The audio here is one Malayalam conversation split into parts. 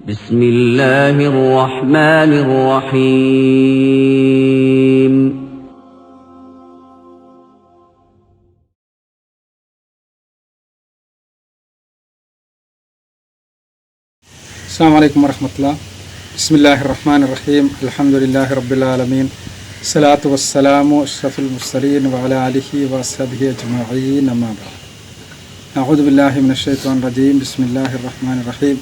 بسم الله الرحمن الرحيم. السلام عليكم ورحمة الله. بسم الله الرحمن الرحيم. الحمد لله رب العالمين. الصلاة والسلام أشرف المرسلين وعلى آله وأصحابه أجمعين أما بعد. أعوذ بالله من الشيطان الرجيم. بسم الله الرحمن الرحيم.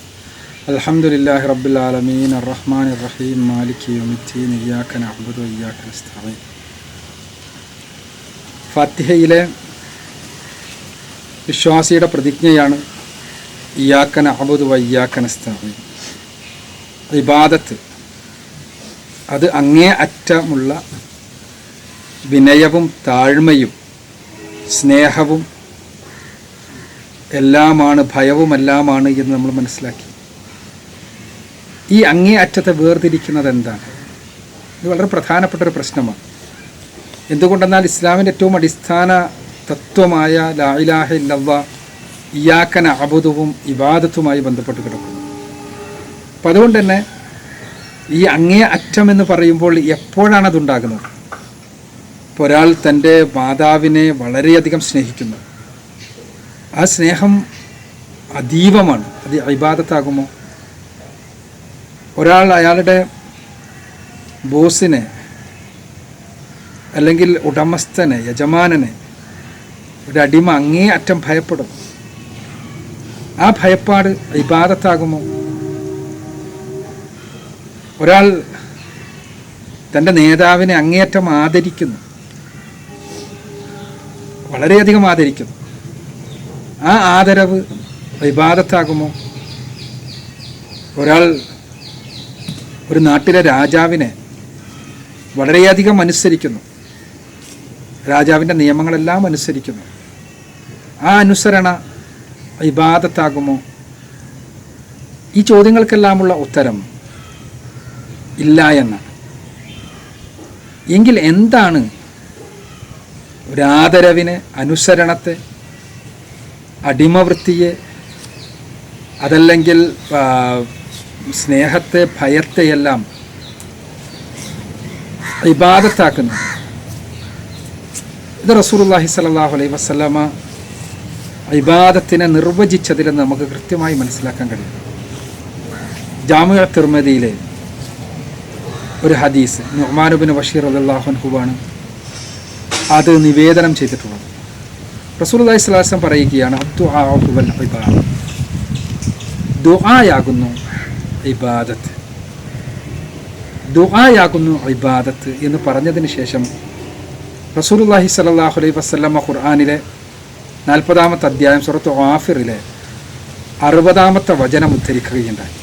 റഹ്മാൻ لله അൽഹംദുലില്ലാഹി റബ്ബിൽ ആലമീൻ الرحيم റഹീം يوم الدين ഇയ്യാക نعبد وإياك نستعين ഫാത്തിഹയിലെ വിശ്വാസിയുടെ പ്രതിജ്ഞയാണ് ഇയാക്കന അബുദ് വയ്യാക്കനസ്താമി ഇബാദത്ത് അത് അങ്ങേ അറ്റമുള്ള വിനയവും താഴ്മയും സ്നേഹവും എല്ലാമാണ് ഭയവുമെല്ലാമാണ് എന്ന് നമ്മൾ മനസ്സിലാക്കി. ഈ അങ്ങേ അറ്റത്തെ വേർതിരിക്കുന്നത് എന്താണ്? ഇത് വളരെ പ്രധാനപ്പെട്ട ഒരു പ്രശ്നമാണ്. എന്തുകൊണ്ടെന്നാൽ ഇസ്ലാമിന്റെ ഏറ്റവും അടിസ്ഥാന തത്വമായ ലായിലാഹ ഇല്ലവ ഇയാക്കന അബുദവും ഇബാദത്തുമായി ബന്ധപ്പെട്ട് കിടക്കുന്നു. അപ്പം അതുകൊണ്ട് തന്നെ ഈ അങ്ങേ അറ്റം എന്ന് പറയുമ്പോൾ എപ്പോഴാണ് അതുണ്ടാകുന്നത്? ഇപ്പോൾ ഒരാൾ തന്റെ മാതാവിനെ വളരെയധികം സ്നേഹിക്കുന്നു. ആ സ്നേഹം അതീവമാണ്. അത് ഇബാദത്താകുമോ? ഒരാൾ അയാളുടെ ബോസിനെ അല്ലെങ്കിൽ ഉടമസ്ഥനെ യജമാനനെ ഒരു അടിമ അങ്ങേ അറ്റം ഭയപ്പെടും ആ ഭയപ്പാട് ഇബാദത്താകുമോ? ഒരാൾ തന്റെ നേതാവിനെ അങ്ങേയറ്റം ആദരിക്കുന്നു. വളരെയധികം ആദരിക്കുന്നു. ആ ആദരവ് വിവാദത്താകുമോ ഒരാൾ ഒരു നാട്ടിലെ രാജാവിനെ വളരെയധികം അനുസരിക്കുന്നു. രാജാവിന്റെ നിയമങ്ങളെല്ലാം അനുസരിക്കുന്നു. ആ അനുസരണ വിവാദത്താകുമോ ഈ ചോദ്യങ്ങൾക്കെല്ലാമുള്ള ഉത്തരം ഇല്ല എന്നാണ്. എങ്കിൽ എന്താണ് ഒരാദരവിനെ അനുസരണത്തെ അടിമവൃത്തിയെ അതല്ലെങ്കിൽ സ്നേഹത്തെ ഭയത്തെയെല്ലാം ഇബാദത്താക്കുന്നു. ഇത് റസൂലുള്ളാഹി സ്വല്ലല്ലാഹു അലൈ വസല്ലമ ഇബാദത്തിനെ നിർവചിച്ചതിലെന്ന് നമുക്ക് കൃത്യമായി മനസ്സിലാക്കാൻ കഴിയും. ജാമിയ തിർമതിയിലെ ഒരു ഹദീസ് നുഹ്മാനുബിൻ ബഷീർ അള്ളാഹുൻഹുബാണ് അത് നിവേദനം ചെയ്തിട്ടുള്ളത്. റസൂൽ അലൈഹി സ്വലാസം പറയുകയാണ് അബ്ദു ഇബാദ. ദുആയാകുന്നു ഇബാദത്ത്. ദുആയാകുന്നു ഇബാദത്ത് എന്ന് പറഞ്ഞതിന് ശേഷം റസൂലുള്ളാഹി സ്വല്ലല്ലാഹു അലൈഹി വസല്ലമ ഖുർആനിലെ നാൽപ്പതാമത്തെ അധ്യായം സുറത്ത് ആഫിറിലെ അറുപതാമത്തെ വചനം ഉദ്ധരിക്കുകയുണ്ടായി.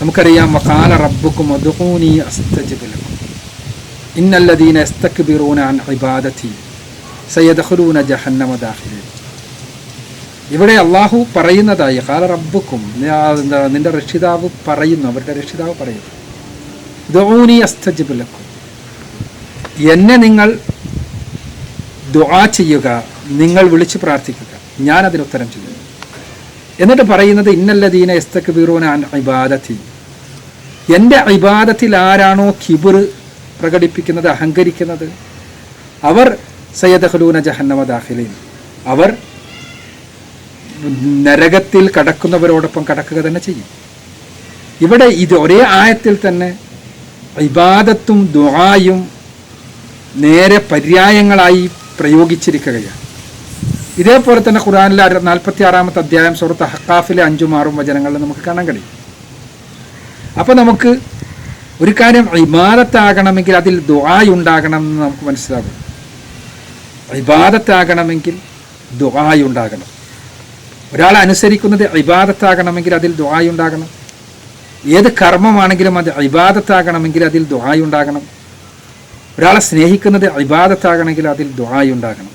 നമുക്കറിയാം വക്കാല റബ്ബുക്കും അദ്ഹൂനി അസ്തജിബ് ലക്കും. ഇന്നല്ലദീന അൻ ഇബാദതി സയദ്ഖുലൂന ജഹന്നമ ദാഖിലീൻ. ഇവിടെ അള്ളാഹു പറയുന്നതായി കാല റബ്ബുക്കും നിന്റെ രക്ഷിതാവ് പറയുന്നു അവരുടെ രക്ഷിതാവ് പറയുന്നു. എന്നെ നിങ്ങൾ ദുആ ചെയ്യുക നിങ്ങൾ വിളിച്ച് പ്രാർത്ഥിക്കുക ഞാൻ അതിന് ഉത്തരം ചെയ്യുന്നു എന്നിട്ട് പറയുന്നത് ഇന്നല്ലദീന എസ്തക്ക് ബീറൂന ഇബാദത്തി എന്റെ ഇബാദത്തിൽ ആരാണോ കിബിർ പ്രകടിപ്പിക്കുന്നത് അഹങ്കരിക്കുന്നത്? അവർ സയ്യദഹലൂന ജഹന്നമ ദാഖിലീൻ. അവർ നരകത്തിൽ കടക്കുന്നവരോടൊപ്പം കടക്കുക തന്നെ ചെയ്യും. ഇവിടെ ഇത് ഒരേ ആയത്തിൽ തന്നെ ഇബാദത്തും ദുആയും നേരെ പര്യായങ്ങളായി പ്രയോഗിച്ചിരിക്കുകയാണ്. ഇതേപോലെ തന്നെ ഖുറാനിലെ നാൽപ്പത്തി ആറാമത്തെ അധ്യായം സുഹൃത്ത് ഹക്കാഫിലെ അഞ്ചും ആറും വചനങ്ങളിൽ നമുക്ക് കാണാൻ കഴിയും. അപ്പോൾ നമുക്ക് ഒരു കാര്യം ഇബാദത്താകണമെങ്കിൽ അതിൽ ദുആയുണ്ടാകണം എന്ന് നമുക്ക് മനസ്സിലാകും. ഇബാദത്താകണമെങ്കിൽ ദുആയുണ്ടാകണം ഒരാളെ അനുസരിക്കുന്നത് ഇബാദത്താകണമെങ്കിൽ അതിൽ ദുആയുണ്ടാകണം ഏത് കർമ്മമാണെങ്കിലും അത് ഇബാദത്താകണമെങ്കിൽ അതിൽ ദുആയുണ്ടാകണം ഒരാളെ സ്നേഹിക്കുന്നത് ഇബാദത്താകണമെങ്കിൽ അതിൽ ദുആയുണ്ടാകണം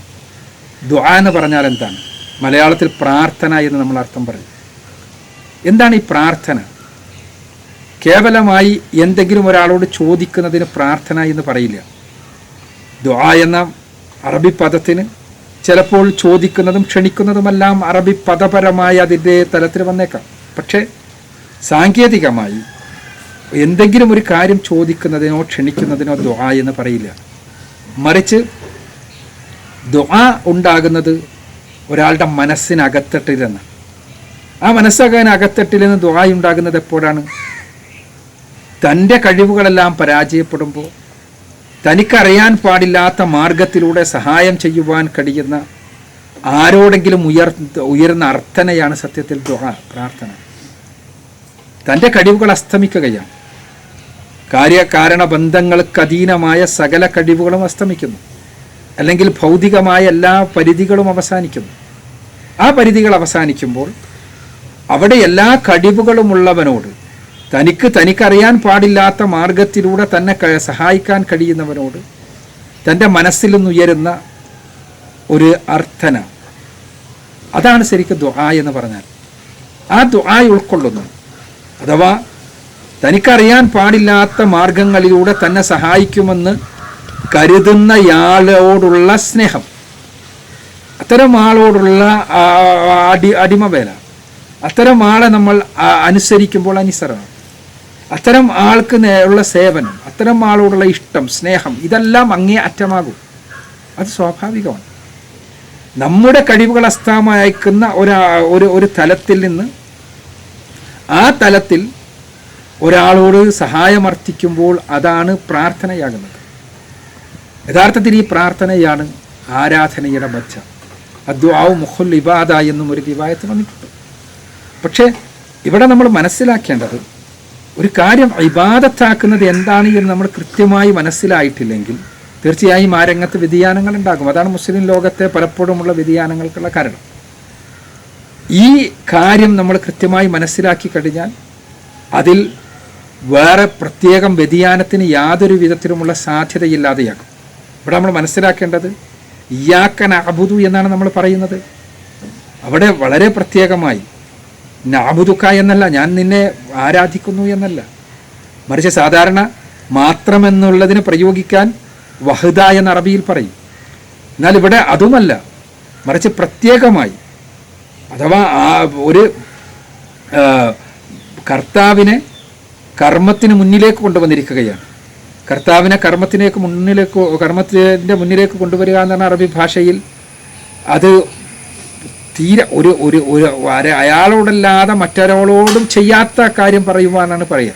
ദുആ എന്ന് പറഞ്ഞാൽ എന്താണ്? മലയാളത്തിൽ പ്രാർത്ഥന എന്ന് നമ്മൾ അർത്ഥം പറയും. എന്താണ് ഈ പ്രാർത്ഥന? കേവലമായി എന്തെങ്കിലും ഒരാളോട് ചോദിക്കുന്നതിന് പ്രാർത്ഥന എന്ന് പറയില്ല. ദുആ എന്ന അറബി പദത്തിന് ചിലപ്പോൾ ചോദിക്കുന്നതും ക്ഷണിക്കുന്നതുമെല്ലാം അറബി പദപരമായ അതിന്റെ തലത്തിൽ വന്നേക്കാം. പക്ഷേ സാങ്കേതികമായി എന്തെങ്കിലും ഒരു കാര്യം ചോദിക്കുന്നതിനോ ക്ഷണിക്കുന്നതിനോ ദുആ എന്ന് പറയില്ല. മറിച്ച് ദുആ ഉണ്ടാകുന്നത് ഒരാളുടെ മനസ്സിനകത്തട്ടില്ലെന്ന് ആ മനസ്സകാൻ അകത്തട്ടിൽ നിന്ന് ദുആ ഉണ്ടാകുന്നത് എപ്പോഴാണ്? തന്റെ കഴിവുകളെല്ലാം പരാജയപ്പെടുമ്പോൾ തനിക്കറിയാൻ പാടില്ലാത്ത മാർഗത്തിലൂടെ സഹായം ചെയ്യുവാൻ കഴിയുന്ന ആരോടെങ്കിലും ഉയർ ഉയർന്ന അർത്ഥനയാണ് സത്യത്തിൽ ദുആ പ്രാർത്ഥന. തന്റെ കഴിവുകൾ അസ്തമിക്കുകയാണ്. കാര്യകാരണ ബന്ധങ്ങൾക്ക് അധീനമായ സകല കഴിവുകളും അസ്തമിക്കുന്നു. അല്ലെങ്കിൽ ഭൗതികമായ എല്ലാ പരിധികളും അവസാനിക്കുന്നു. ആ പരിധികൾ അവസാനിക്കുമ്പോൾ അവിടെ എല്ലാ കഴിവുകളുമുള്ളവനോട് തനിക്ക് തനിക്കറിയാൻ പാടില്ലാത്ത മാർഗത്തിലൂടെ തന്നെ സഹായിക്കാൻ കഴിയുന്നവനോട് തന്റെ മനസ്സിൽ നിന്നുയരുന്ന ഒരു അർത്ഥന. അതാണ് ശരിക്കും ദുആ എന്ന് പറഞ്ഞാൽ. ആ ദുആ ഉൾക്കൊള്ളുന്നു. അഥവാ തനിക്കറിയാൻ പാടില്ലാത്ത മാർഗങ്ങളിലൂടെ തന്നെ സഹായിക്കുമെന്ന് കരുതുന്നയാളോടുള്ള സ്നേഹം. അത്തരം ആളോടുള്ള അടി അടിമവേല. അത്തരം ആളെ നമ്മൾ അനുസരിക്കുമ്പോൾ അനുസരണം. അത്തരം ആൾക്ക് നേരെയുള്ള സേവനം അത്തരം ആളോടുള്ള ഇഷ്ടം സ്നേഹം ഇതെല്ലാം അങ്ങേ അറ്റമാകും. അത് സ്വാഭാവികമാണ്. നമ്മുടെ കഴിവുകൾ അസ്ഥാമയക്കുന്ന ഒരാ ഒരു ഒരു തലത്തിൽ നിന്ന് ആ തലത്തിൽ ഒരാളോട് സഹായമർത്ഥിക്കുമ്പോൾ അതാണ് പ്രാർത്ഥനയാകുന്നത്. യഥാർത്ഥത്തിൽ ഈ പ്രാർത്ഥനയാണ് ആരാധനയുടെ മച്ച. അദ്വാവ് മുഹുൽ ഇബാദ എന്നും ഒരു ദിവായത്ത് വന്നിട്ടുണ്ട്. പക്ഷേ ഇവിടെ നമ്മൾ മനസ്സിലാക്കേണ്ടത് ഒരു കാര്യം ഇബാദത്താക്കുന്നത് എന്താണ് എന്ന് നമ്മൾ കൃത്യമായി മനസ്സിലായിട്ടില്ലെങ്കിൽ തീർച്ചയായും ആ രംഗത്ത് വ്യതിയാനങ്ങൾ ഉണ്ടാകും. അതാണ് മുസ്ലിം ലോകത്തെ പലപ്പോഴുമുള്ള വ്യതിയാനങ്ങൾക്കുള്ള കാരണം. ഈ കാര്യം നമ്മൾ കൃത്യമായി മനസ്സിലാക്കി കഴിഞ്ഞാൽ അതിൽ വേറെ പ്രത്യേകം വ്യതിയാനത്തിന് യാതൊരു വിധത്തിലുമുള്ള സാധ്യതയില്ലാതെയാകും. ഇവിടെ നമ്മൾ മനസ്സിലാക്കേണ്ടത് ഇയാക്കൻ അബുദു എന്നാണ് നമ്മൾ പറയുന്നത്. അവിടെ വളരെ പ്രത്യേകമായി നാബുദുക്ക എന്നല്ല ഞാൻ നിന്നെ ആരാധിക്കുന്നു എന്നല്ല. മറിച്ച് സാധാരണ മാത്രമെന്നുള്ളതിന് പ്രയോഗിക്കാൻ വഹദ എന്ന അറബിയിൽ പറയും. എന്നാൽ ഇവിടെ അതുമല്ല. മറിച്ച് പ്രത്യേകമായി അഥവാ ഒരു കർത്താവിനെ കർമ്മത്തിന് മുന്നിലേക്ക് കൊണ്ടുവന്നിരിക്കുകയാണ്. കർത്താവിനെ കർമ്മത്തിലേക്ക് മുന്നിലേക്ക് കർമ്മത്തിന്റെ മുന്നിലേക്ക് കൊണ്ടുവരിക എന്നാണ് അറബി ഭാഷയിൽ. അത് തീരെ ഒരു ഒരു ഒരു അയാളോടല്ലാതെ മറ്റൊരാളോടും ചെയ്യാത്ത കാര്യം പറയുവാനാണ് പറയുക.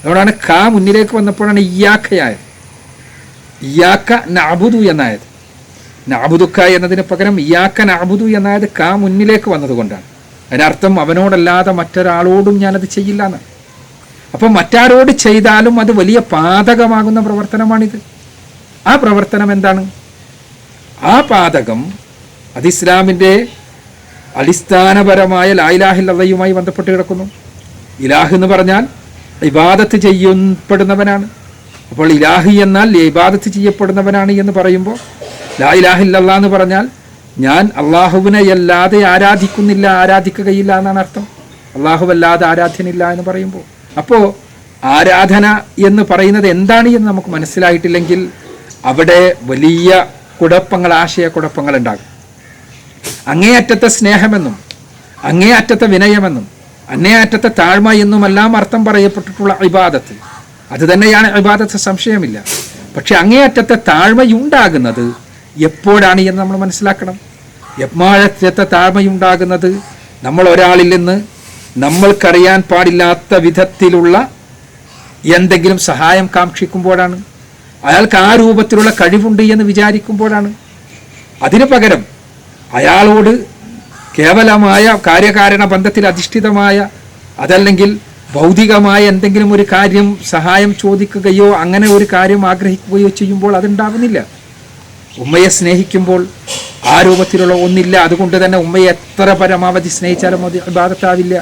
അതുകൊണ്ടാണ് കാ മുന്നിലേക്ക് വന്നപ്പോഴാണ് ഇയാക്കയായത് ഇയാക്ക നാബുദു എന്നായത്. നാബുദുക്ക എന്നതിന് പകരം ഇയാക്ക നാബുദു എന്നായത് കാ മുന്നിലേക്ക് വന്നതുകൊണ്ടാണ് അതിനർത്ഥം അവനോടല്ലാതെ മറ്റൊരാളോടും ഞാനത് ചെയ്യില്ല എന്നാണ്. അപ്പം മറ്റാരോട് ചെയ്താലും അത് വലിയ പാതകമാകുന്ന പ്രവർത്തനമാണിത്. ആ പ്രവർത്തനം എന്താണ്? ആ പാതകം അത് ഇസ്ലാമിന്റെ അടിസ്ഥാനപരമായ ലായിലാഹില്ലതയുമായി ബന്ധപ്പെട്ട് കിടക്കുന്നു. ഇലാഹ് എന്ന് പറഞ്ഞാൽ ഇബാദത്ത് ചെയ്യപ്പെടുന്നവനാണ്. അപ്പോൾ ഇലാഹി എന്നാൽ ഇബാദത്ത് ചെയ്യപ്പെടുന്നവനാണ് എന്ന് പറയുമ്പോൾ ലാ ഇലാഹില്ലല്ലാ എന്ന് പറഞ്ഞാൽ ഞാൻ അല്ലാതെ ആരാധിക്കുന്നില്ല ആരാധിക്കുകയില്ല എന്നാണ് അർത്ഥം. അള്ളാഹുവല്ലാതെ ആരാധ്യനില്ല എന്ന് പറയുമ്പോൾ. അപ്പോൾ ആരാധന എന്ന് പറയുന്നത് എന്താണ് എന്ന് നമുക്ക് മനസ്സിലായിട്ടില്ലെങ്കിൽ അവിടെ വലിയ കുഴപ്പങ്ങൾ ആശയക്കുഴപ്പങ്ങൾ ഉണ്ടാകും. അങ്ങേയറ്റത്തെ സ്നേഹമെന്നും അങ്ങേയറ്റത്തെ വിനയമെന്നും അങ്ങേയറ്റത്തെ താഴ്മ എന്നുമെല്ലാം അർത്ഥം പറയപ്പെട്ടിട്ടുള്ള ഇബാദത്ത്. അത് തന്നെയാണ് ഇബാദത്ത് സംശയമില്ല. പക്ഷെ അങ്ങേയറ്റത്തെ താഴ്മയുണ്ടാകുന്നത് എപ്പോഴാണ് എന്ന് നമ്മൾ മനസ്സിലാക്കണം. എപ്പോഴത്തെ താഴ്മയുണ്ടാകുന്നത് നമ്മൾ ഒരാളിൽ നിന്ന് നമ്മൾക്കറിയാൻ പാടില്ലാത്ത വിധത്തിലുള്ള എന്തെങ്കിലും സഹായം കാക്ഷിക്കുമ്പോഴാണ്. അയാൾക്ക് ആ രൂപത്തിലുള്ള കഴിവുണ്ട് എന്ന് വിചാരിക്കുമ്പോഴാണ്. അതിനു പകരം അയാളോട് കേവലമായ കാര്യകാരണ ബന്ധത്തിൽ അധിഷ്ഠിതമായ അതല്ലെങ്കിൽ ഭൗതികമായ എന്തെങ്കിലും ഒരു കാര്യം സഹായം ചോദിക്കുകയോ അങ്ങനെ ഒരു കാര്യം ആഗ്രഹിക്കുകയോ ചെയ്യുമ്പോൾ അതുണ്ടാകുന്നില്ല ഉമ്മയെ സ്നേഹിക്കുമ്പോൾ ആ രൂപത്തിലുള്ള ഒന്നില്ല. അതുകൊണ്ട് തന്നെ ഉമ്മയെ എത്ര പരമാവധി സ്നേഹിച്ചാലും അത് ബാധത്താവില്ല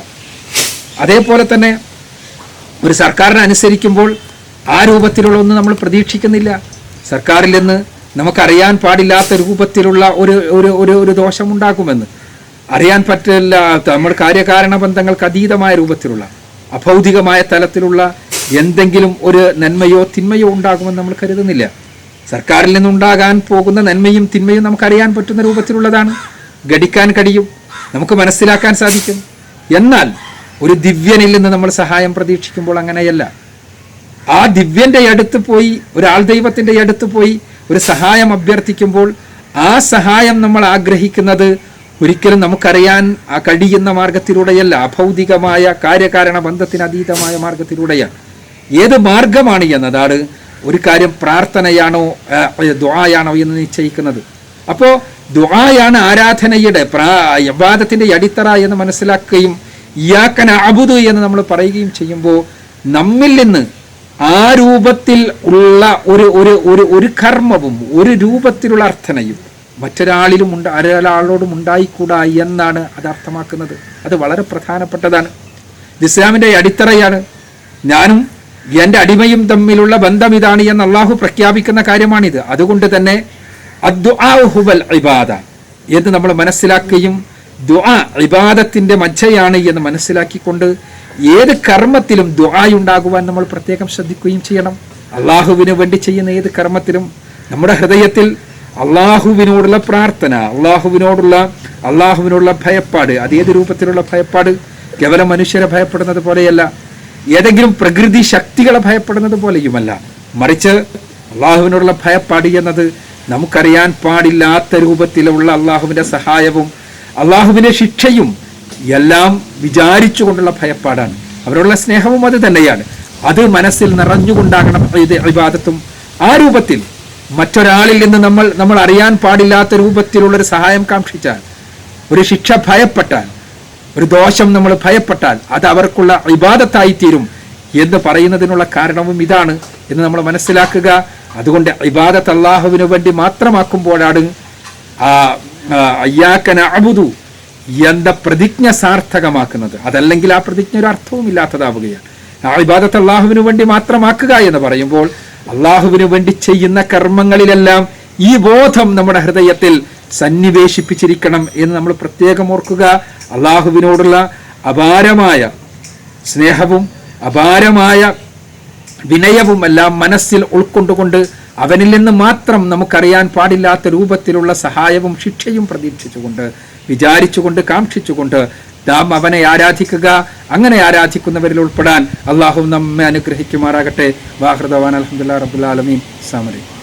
അതേപോലെ തന്നെ ഒരു സർക്കാരിനെ അനുസരിക്കുമ്പോൾ ആ രൂപത്തിലുള്ള ഒന്നും നമ്മൾ പ്രതീക്ഷിക്കുന്നില്ല. സർക്കാരിൽ നിന്ന് നമുക്കറിയാൻ പാടില്ലാത്ത രൂപത്തിലുള്ള ഒരു ഒരു ഒരു ഒരു ദോഷമുണ്ടാക്കുമെന്ന് അറിയാൻ പറ്റില്ല നമ്മൾ കാര്യകാരണ ബന്ധങ്ങൾക്ക് അതീതമായ രൂപത്തിലുള്ള അഭൗതികമായ തലത്തിലുള്ള എന്തെങ്കിലും ഒരു നന്മയോ തിന്മയോ ഉണ്ടാകുമെന്ന് നമ്മൾ കരുതുന്നില്ല. സർക്കാരിൽ നിന്നുണ്ടാകാൻ പോകുന്ന നന്മയും തിന്മയും നമുക്കറിയാൻ പറ്റുന്ന രൂപത്തിലുള്ളതാണ്. ഘടിക്കാൻ കഴിയും നമുക്ക് മനസ്സിലാക്കാൻ സാധിക്കും. എന്നാൽ ഒരു ദിവ്യനിൽ നിന്ന് നമ്മൾ സഹായം പ്രതീക്ഷിക്കുമ്പോൾ അങ്ങനെയല്ല. ആ ദിവ്യന്റെ അടുത്ത് പോയി ഒരാൾ ദൈവത്തിന്റെ അടുത്ത് പോയി ഒരു സഹായം അഭ്യർത്ഥിക്കുമ്പോൾ ആ സഹായം നമ്മൾ ആഗ്രഹിക്കുന്നത് ഒരിക്കലും നമുക്കറിയാൻ കഴിയുന്ന മാർഗത്തിലൂടെയല്ല അഭൗതികമായ കാര്യകാരണ ബന്ധത്തിന് അതീതമായ മാർഗത്തിലൂടെയാണ്. ഏത് മാർഗമാണ് എന്നതാണ് ഒരു കാര്യം പ്രാർത്ഥനയാണോ ദ്വായാണോ എന്ന് നിശ്ചയിക്കുന്നത്. അപ്പോൾ ദ്വായാണ് ആരാധനയുടെ പ്രാ യവാദത്തിന്റെ അടിത്തറ എന്ന് മനസ്സിലാക്കുകയും ഇയാക്കന അബുദ് എന്ന് നമ്മൾ പറയുകയും ചെയ്യുമ്പോൾ നമ്മിൽ നിന്ന് ആ രൂപത്തിൽ ഉള്ള ഒരു ഒരു ഒരു ഒരു കർമ്മവും ഒരു രൂപത്തിലുള്ള അർത്ഥനയും മറ്റൊരാളിലും ഉണ്ട് ഒരാളോടും ഉണ്ടായിക്കൂടാ എന്നാണ് അത് അർത്ഥമാക്കുന്നത്. അത് വളരെ പ്രധാനപ്പെട്ടതാണ്. ഇസ്ലാമിന്റെ അടിത്തറയാണ്. ഞാനും എന്റെ അടിമയും തമ്മിലുള്ള ബന്ധം ഇതാണ് എന്ന് അള്ളാഹു പ്രഖ്യാപിക്കുന്ന കാര്യമാണിത്. അതുകൊണ്ട് തന്നെ അദ്ദുആഉ ഹുവൽ ഇബാദ എന്ന് നമ്മൾ മനസ്സിലാക്കുകയും ദുആ ഇബാദത്തിന്റെ മജ്ജയാണ് എന്ന് മനസ്സിലാക്കിക്കൊണ്ട് ഏത് കർമ്മത്തിലും ദുആയുണ്ടാകുവാൻ നമ്മൾ പ്രത്യേകം ശ്രദ്ധിക്കുകയും ചെയ്യണം. അള്ളാഹുവിന് വേണ്ടി ചെയ്യുന്ന ഏത് കർമ്മത്തിലും നമ്മുടെ ഹൃദയത്തിൽ അള്ളാഹുവിനോടുള്ള പ്രാർത്ഥന അള്ളാഹുവിനോടുള്ള അള്ളാഹുവിനോടുള്ള ഭയപ്പാട് അതേത് രൂപത്തിലുള്ള ഭയപ്പാട്? കേവലം മനുഷ്യരെ ഭയപ്പെടുന്നത് പോലെയല്ല ഏതെങ്കിലും പ്രകൃതി ശക്തികളെ ഭയപ്പെടുന്നത് പോലെയുമല്ല. മറിച്ച് അള്ളാഹുവിനോടുള്ള ഭയപ്പാട് എന്നത് നമുക്കറിയാൻ പാടില്ലാത്ത രൂപത്തിലുള്ള അള്ളാഹുവിന്റെ സഹായവും അള്ളാഹുവിന്റെ ശിക്ഷയും എല്ലാം വിചാരിച്ചുകൊണ്ടുള്ള ഭയപ്പാടാണ്. അവരോടുള്ള സ്നേഹവും അത് തന്നെയാണ്. അത് മനസ്സിൽ നിറഞ്ഞുകൊണ്ടാകണം ഇത് ഇബാദത്തും. ആ രൂപത്തിൽ മറ്റൊരാളിൽ നിന്ന് നമ്മൾ നമ്മൾ അറിയാൻ പാടില്ലാത്ത രൂപത്തിലുള്ളൊരു സഹായം കാക്ഷിച്ചാൽ ഒരു ശിക്ഷ ഭയപ്പെട്ടാൽ ഒരു ദോഷം നമ്മൾ ഭയപ്പെട്ടാൽ അത് അവർക്കുള്ള ഇബാദത്തായി തീരും എന്ന് പറയുന്നതിനുള്ള കാരണവും ഇതാണ് എന്ന് നമ്മൾ മനസ്സിലാക്കുക. അതുകൊണ്ട് ഇബാദത്ത് അള്ളാഹുവിന് വേണ്ടി മാത്രമാക്കുമ്പോഴാണ് ആ, അയ്യാക്കന അബുദു എന്ന പ്രതിജ്ഞ സാർത്ഥകമാക്കുന്നത്. അതല്ലെങ്കിൽ ആ പ്രതിജ്ഞ ഒരു അർത്ഥവും ഇല്ലാത്തതാവുകയാണ്. ആ ഇബാദത്ത് അള്ളാഹുവിനു വേണ്ടി മാത്രമാക്കുക എന്ന് പറയുമ്പോൾ അള്ളാഹുവിനു വേണ്ടി ചെയ്യുന്ന കർമ്മങ്ങളിലെല്ലാം ഈ ബോധം നമ്മുടെ ഹൃദയത്തിൽ സന്നിവേശിപ്പിച്ചിരിക്കണം എന്ന് നമ്മൾ പ്രത്യേകം ഓർക്കുക. അള്ളാഹുവിനോടുള്ള അപാരമായ സ്നേഹവും അപാരമായ വിനയവും എല്ലാം മനസ്സിൽ ഉൾക്കൊണ്ടുകൊണ്ട് അവനിൽ നിന്ന് മാത്രം നമുക്കറിയാൻ പാടില്ലാത്ത രൂപത്തിലുള്ള സഹായവും ശിക്ഷയും പ്രതീക്ഷിച്ചുകൊണ്ട് വിചാരിച്ചുകൊണ്ട് കാക്ഷിച്ചുകൊണ്ട് നാം അവനെ ആരാധിക്കുക അങ്ങനെ ആരാധിക്കുന്നവരിൽ ഉൾപ്പെടാൻ അള്ളാഹു നമ്മെ അനുഗ്രഹിക്കുമാറാകട്ടെ. വാഹൃദവാൻ അലഹമുല്ലാ റബുലാലമീൻ സാമലൈക്കും